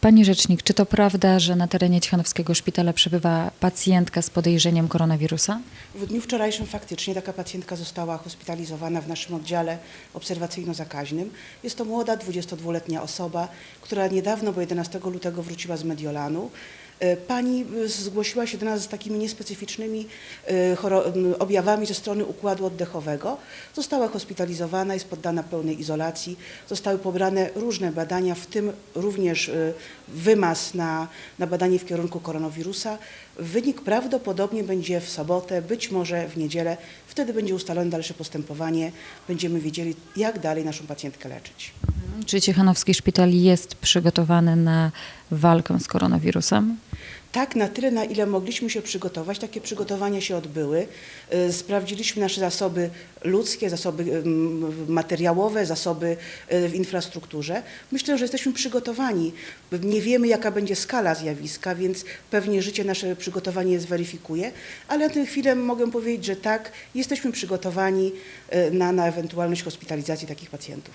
Pani rzecznik, czy to prawda, że na terenie Ciechanowskiego Szpitala przebywa pacjentka z podejrzeniem koronawirusa? W dniu wczorajszym faktycznie taka pacjentka została hospitalizowana w naszym oddziale obserwacyjno-zakaźnym. Jest to młoda, 22-letnia osoba, która niedawno, bo 11 lutego wróciła z Mediolanu. E, Pani e, zgłosiła się do nas z takimi niespecyficznymi e, objawami ze strony układu oddechowego. Została hospitalizowana, jest poddana pełnej izolacji. Zostały pobrane różne badania, w tym również wymaz na, na badanie w kierunku koronawirusa. Wynik prawdopodobnie będzie w sobotę, być może w niedzielę. Wtedy będzie ustalone dalsze postępowanie. Będziemy wiedzieli, jak dalej naszą pacjentkę leczyć. Czy Ciechanowski Szpital jest przygotowany na walkę z koronawirusem? Tak, na tyle, na ile mogliśmy się przygotować, takie przygotowania się odbyły. Y, Sprawdziliśmy nasze zasoby ludzkie, zasoby ym, materiałowe, zasoby y, w infrastrukturze. Myślę, że jesteśmy przygotowani. Nie wiemy, jaka będzie skala zjawiska, więc pewnie życie nasze przygotowanie zweryfikuje, ale na tę chwilę mogę powiedzieć, że tak, jesteśmy przygotowani y, na, na ewentualność hospitalizacji takich pacjentów.